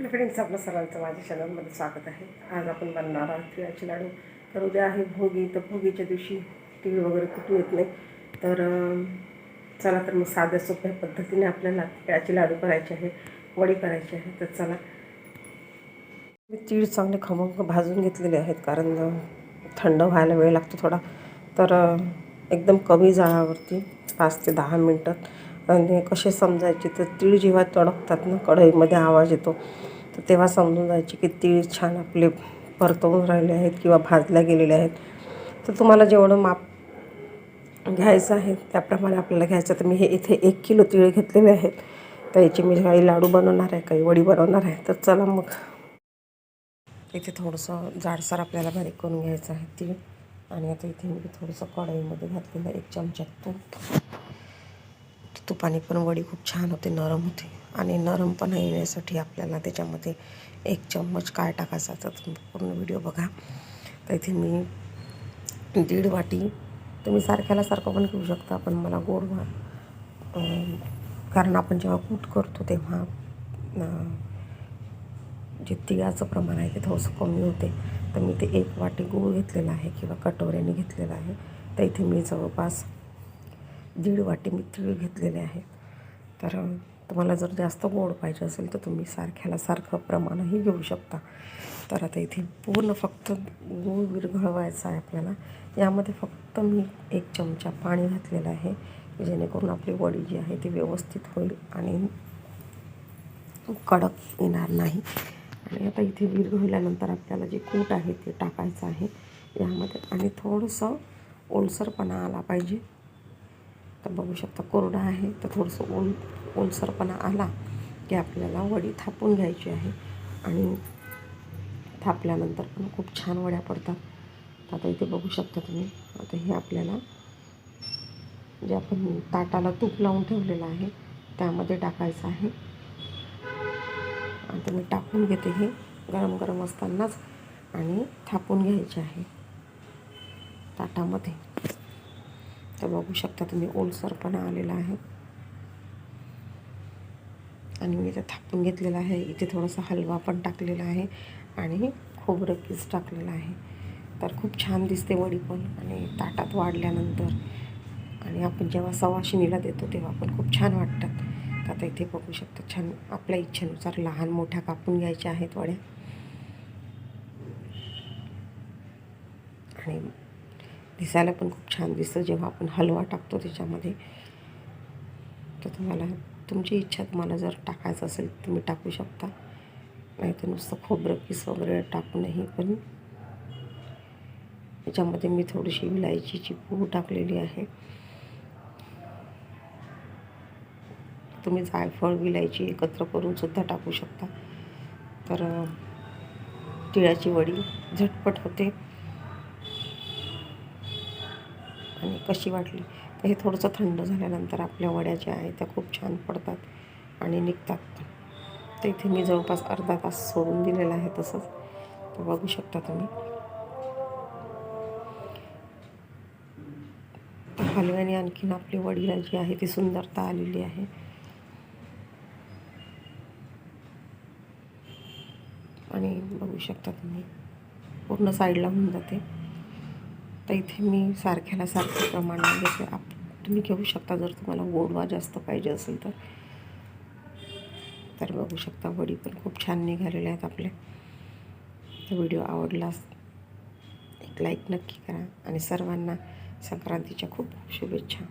Hello friends आपलं सर्वांचं माझ्या चॅनलमध्ये स्वागत आहे. आज आपण बनणार आहोत तिळाचे लाडू. तर उद्या आहे भोगी. तर भोगीच्या दिवशी तीळ वगैरे कुठून येत नाही. तर चला तर मग साध्या सोप्या पद्धतीने आपल्याला तिळाचे लाडू करायचे आहे वडी करायची आहे तर चला. मी तीळ चांगले खमंग भाजून घेतलेले आहेत कारण थंड व्हायला वेळ लागतो थोडा. तर एकदम कमी जाळावरती पाच ते दहा मिनटात आणि कसे समजायचे तर तीळ जेव्हा तडकतात ना कढईमध्ये आवाज येतो तर तेव्हा समजून जायचे की तीळ छान आपले परतवून राहिले आहेत किंवा भाजल्या गेलेले आहेत. तर तुम्हाला जेवढं माप घ्यायचं आहे त्याप्रमाणे आपल्याला घ्यायचं तर मी हे इथे एक किलो तीळ घेतलेले आहेत. तर याची मी काही लाडू बनवणार आहे काही वडी बनवणार आहे. तर चला मग. इथे थोडंसं जाडसर आपल्याला बारीक करून घ्यायचं आहे तीळ. आणि आता इथे मी थोडंसं कढईमध्ये घातलेलं एक चमचा तूप. तुपाने पण वडी खूप छान होते नरम होते. आणि नरमपणा येण्यासाठी आपल्याला त्याच्यामध्ये एक चम्मच काय टाकायचा तर तुम्ही पूर्ण व्हिडिओ बघा. तर इथे मी दीड वाटी तुम्ही सारख्याला सारखं पण घेऊ शकता पण मला गोड कारण आपण जेव्हा कूट करतो तेव्हा जे तिळाचं प्रमाण आहे ते थोडंसं कमी होते. तर मी ते एक वाटी गूळ घेतलेला आहे किंवा कटोऱ्याने घेतलेला आहे. तर इथे मी जवळपास दीड वाटी मी तीळ घेतलेले आहेत. तर तुम्हाला जर जास्त गोड पाहिजे असेल तर तुम्ही सारख्याला सारखं प्रमाणही घेऊ शकता. तर आता इथे पूर्ण फक्त गूळ विरघळवायचा आहे आपल्याला. यामध्ये फक्त मी एक चमचा पाणी घातलेलं आहे की जेणेकरून आपली वडी जी आहे ती व्यवस्थित होईल आणि कडक येणार नाही. आणि आता इथे विरघळल्यानंतर आपल्याला जे कूट आहे ते टाकायचं आहे. यामध्ये आणि थोडंसं ओलसरपणा आला पाहिजे. तर बघू शकता कोरडा आहे. तर थोडंसं ओल ओलसरपणा आला की आपल्याला वडी थापून घ्यायची आहे. आणि थापल्यानंतर पण खूप छान वड्या पडतात. आता इथे बघू शकता तुम्ही. आता हे आपल्याला जे आपण ताटाला तूप लावून ठेवलेलं आहे त्यामध्ये टाकायचं आहे. आता मी टाकून घेते हे गरम गरम असतानाच आणि थापून घ्यायचे आहे ताटामध्ये. तर बघू शकता तुम्ही ओलसरपणा आलेला आहे. आणि मी इथे थापून घेतलेलं आहे. इथे थोडासा हलवा पण टाकलेला आहे आणि खोबरं किस टाकलेलं आहे. तर खूप छान दिसते वडी पण आणि ताटात वाढल्यानंतर. आणि आपण जेव्हा सवाशिनीला देतो तेव्हा पण खूप छान वाटतात. तर आता इथे बघू शकता छान आपल्या इच्छेनुसार लहान मोठ्या कापून घ्यायच्या आहेत वड्या. आणि दिसायला पण खूप छान दिसतं. जेव्हा आपण हलवा टाकतो त्याच्यामध्ये तर तुम्हाला तुमची इच्छा तुम्हाला जर टाकायचं असेल तुम्ही टाकू शकता. नाही तर नुसतं खोबरं किस वगैरे टाकूनही पण. याच्यामध्ये मी थोडीशी इलायचीची पूड टाकलेली आहे. तुम्ही जायफळ विलायची एकत्र करून सुद्धा टाकू शकता. तर तिळाची वडी झटपट होते. आणि कशी वाटली? तर हे थोडंसं थंड झाल्यानंतर आपल्या वड्या ज्या आहेत त्या खूप छान पडतात आणि निघतात तर इथे मी जवळपास अर्धा तास सोडून दिलेला आहे तसंच. तर बघू शकता तुम्ही. हलव्याने आणखीन आपली वडीला जी आहे ती सुंदरता आलेली आहे. आणि बघू शकता तुम्ही पूर्ण साईडला होऊन जाते. तर इथे मी सारख्याला सारख्या प्रमाणात जसे आप तुम्ही घेऊ शकता जर तुम्हाला गोडवा जास्त पाहिजे असेल तर. तर बघू शकता वडी पण खूप छान निघालेल्या आहेत आपल्या तर व्हिडिओ आवडलास एक लाईक नक्की करा. आणि सर्वांना संक्रांतीच्या खूप खूप शुभेच्छा.